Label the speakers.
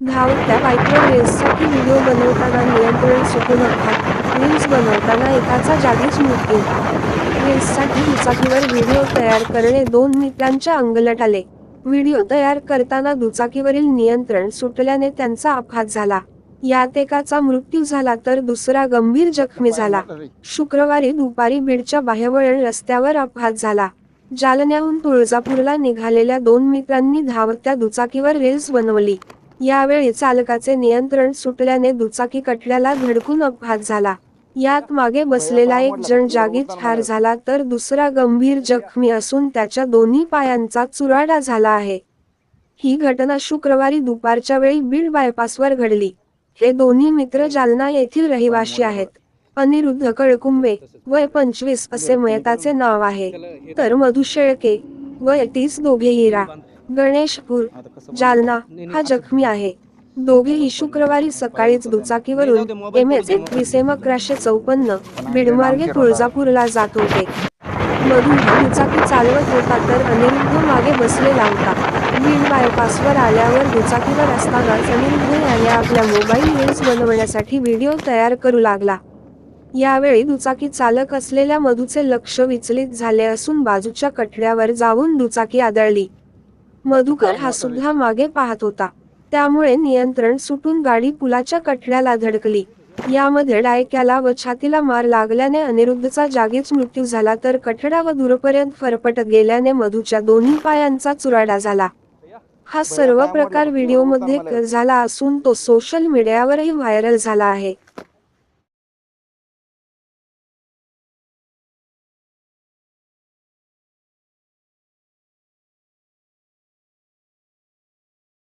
Speaker 1: धावत्या बाईकवर रेससाठी व्हिडिओ बनवताना नियंत्रण सुटू नका रील्स बनवताना एकाचा जागीच मृत्यू रेल्ससाठी दुचाकीवर व्हिडिओ तयार करणे दोन मित्रांच्या अंगलट आले. व्हिडिओ तयार करताना दुचाकीवरील नियंत्रण सुटल्याने त्यांचा अपघात झाला. यात एकाचा मृत्यू झाला तर दुसरा गंभीर जखमी झाला. शुक्रवारी दुपारी बीडच्या बाह्यवळण रस्त्यावर अपघात झाला. जालन्याहून तुळजापूरला निघालेल्या दोन मित्रांनी धावत्या दुचाकीवर रेल्स बनवली. यावेळी चालकाचे नियंत्रण सुटल्याने दुचाकी कटल्याला धडकून अपघात झाला. यात मागे बसलेला एक जण जागीत ठार झाला तर दुसरा गंभीर जखमी असून त्याच्या दोन्ही पायांचा चुराडा झाला आहे. ही घटना शुक्रवारी दुपारच्या वेळी बीड बायपासवर घडली. हे दोन्ही मित्र जालना येथील रहिवासी आहेत. अनिरुद्ध कळकुंबे वय पंचवीस असे मयताचे नाव आहे. तर मधु शेळके वय तीस दोघे हिरा. गणेशपूर जालना हा जखमी आहे. दोघेही शुक्रवारी सकाळीच दुचाकीवरून एम एच एकवीस एम अकराशे चौपन्न बीडमार्गे तुळजापूरला जात होते. मधून दुचाकी चालवत होता तर अनिरुद्ध मागे बसलेला होता. बीड बायपासवर आल्यावर दुचाकीवर असतानाच अनिरुद्ध याने आपल्या मोबाईल रील्स बनवण्यासाठी व्हिडिओ तयार करू लागला. यावेळी दुचाकी चालक असलेल्या मधूचे लक्ष विचलित झाले असून बाजूच्या कठड्यावर जाऊन दुचाकी आदळली. मधुकर हा सुद्धा मागे पाहत होता. त्यामुळे नियंत्रण सुटून गाडी पुलाच्या कठड्याला धडकली. यामध्ये डायक्याला व छातीला मार लागल्याने अनिरुद्धचा जागीच मृत्यू झाला तर कठडा व दूरपर्यंत फरफटत गेल्याने मधूच्या दोन्ही पायांचा चुराडा झाला. हा सर्व प्रकार व्हिडिओमध्ये झाला असून तो सोशल मीडियावरही व्हायरल झाला आहे.